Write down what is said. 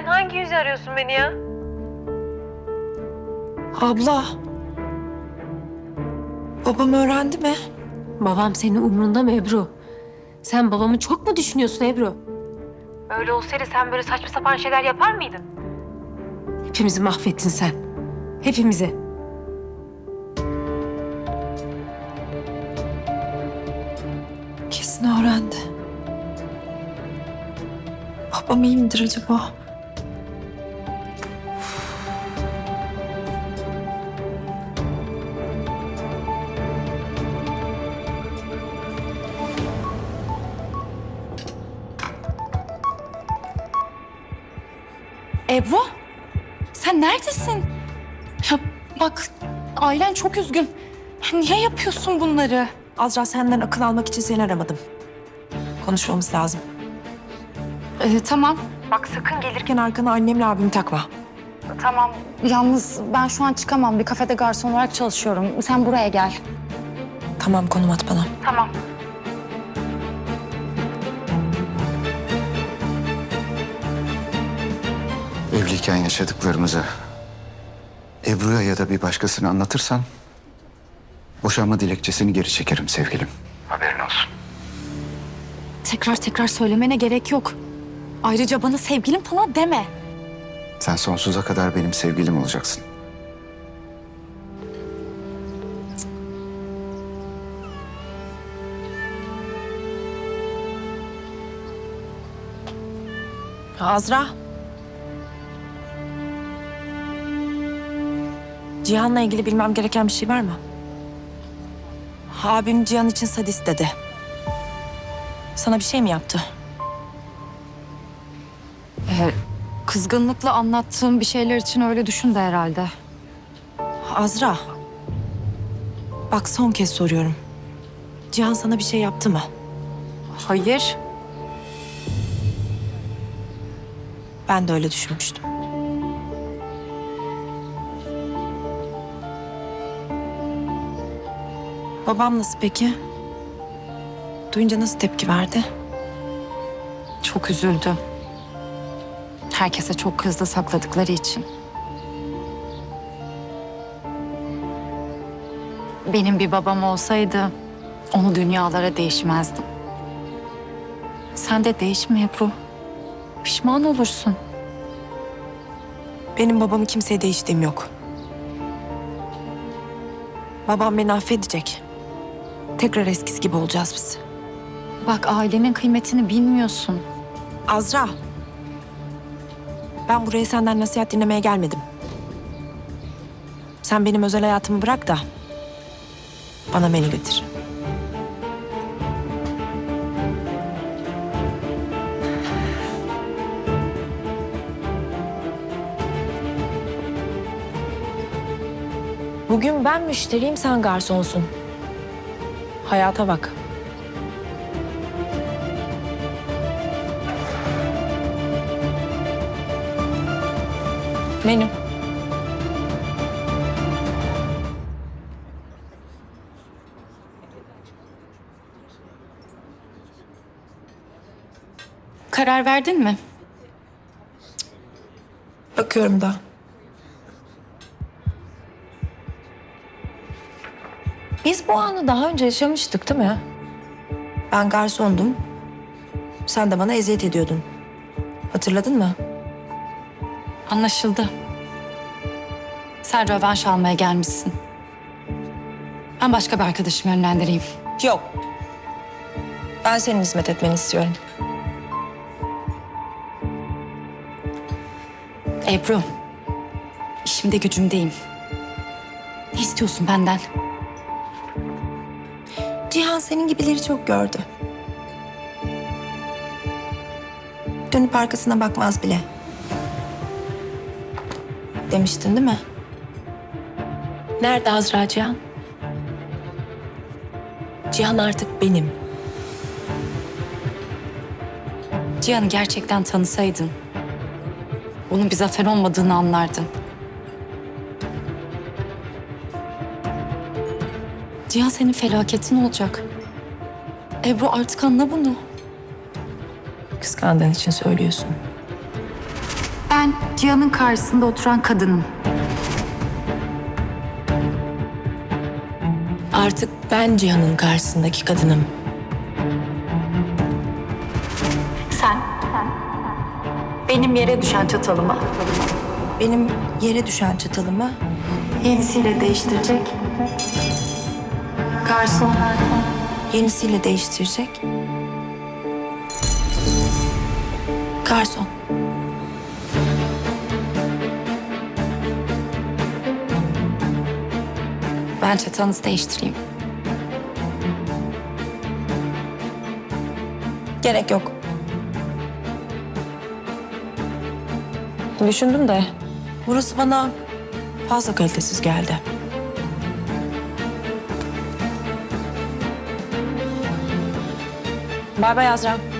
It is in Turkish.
Sen hangi yüzü arıyorsun beni ya? Abla. Babam öğrendi mi? Babam senin umrunda mı Ebru? Sen babamı çok mu düşünüyorsun Ebru? Öyle olsaydı sen böyle saçma sapan şeyler yapar mıydın? Hepimizi mahvettin sen. Hepimizi. Kesin öğrendi. Babam iyi midir acaba? Ebru, sen neredesin? Ya bak, ailen çok üzgün. Niye yapıyorsun bunları? Azra senden akıl almak için seni aramadım. Konuşmamız lazım. Ee, tamam, Bak sakın gelirken arkana annemle abimi takma. tamam. Yalnız ben şu an çıkamam. Bir kafede garson olarak çalışıyorum. Sen buraya gel. Tamam konum at bana. Tamam. Evliyken yaşadıklarımızı Ebru'ya ya da bir başkasına anlatırsan boşanma dilekçesini geri çekerim sevgilim. Haberin olsun. Tekrar tekrar söylemene gerek yok. Ayrıca bana sevgilim falan deme. Sen sonsuza kadar benim sevgilim olacaksın. Azra. Cihan'la ilgili bilmem gereken bir şey var mı? Abim Cihan için sadist dedi. Sana bir şey mi yaptı? Ee, kızgınlıkla anlattığım bir şeyler için öyle düşün de herhalde. Azra. Bak son kez soruyorum. Cihan sana bir şey yaptı mı? Hayır. Ben de öyle düşünmüştüm. Babam nasıl peki? Duyunca nasıl tepki verdi? Çok üzüldü. Herkese çok kızdı sakladıkları için. Benim bir babam olsaydı onu dünyalara değişmezdim. Sen de değişme Ebru. Pişman olursun. Benim babamı kimseye değiştiğim yok. Babam beni affedecek. Tekrar eskisi gibi olacağız biz. Bak ailenin kıymetini bilmiyorsun. Azra. Ben buraya senden nasihat dinlemeye gelmedim. Sen benim özel hayatımı bırak da bana menü getir. Bugün ben müşteriyim, sen garsonsun. Hayata bak. Menü. Karar verdin mi? Bakıyorum da. Biz bu anı daha önce yaşamıştık değil mi? Ben garsondum. Sen de bana eziyet ediyordun. Hatırladın mı? Anlaşıldı. Sen rövanş almaya gelmişsin. Ben başka bir arkadaşımı yönlendireyim. Yok. Ben senin hizmet etmeni istiyorum. Ebru, işimde gücümdeyim. Ne istiyorsun benden? Cihan senin gibileri çok gördü. Dönüp arkasına bakmaz bile. Demiştin değil mi? Nerede Azra Cihan? Cihan artık benim. Cihan'ı gerçekten tanısaydın, onun bir zafer olmadığını anlardın. Cihan senin felaketin olacak. Ebru artık anla bunu. Kıskandığın için söylüyorsun. Cihan'ın karşısında oturan kadınım. Artık ben Cihan'ın karşısındaki kadınım. Sen benim yere düşen çatalımı Benim yere düşen çatalımı yenisiyle değiştirecek. Garson yenisiyle değiştirecek. Garson. Ben çatanızı değiştireyim. Gerek yok. Düşündüm de burası bana fazla kalitesiz geldi. Bay bay Azra.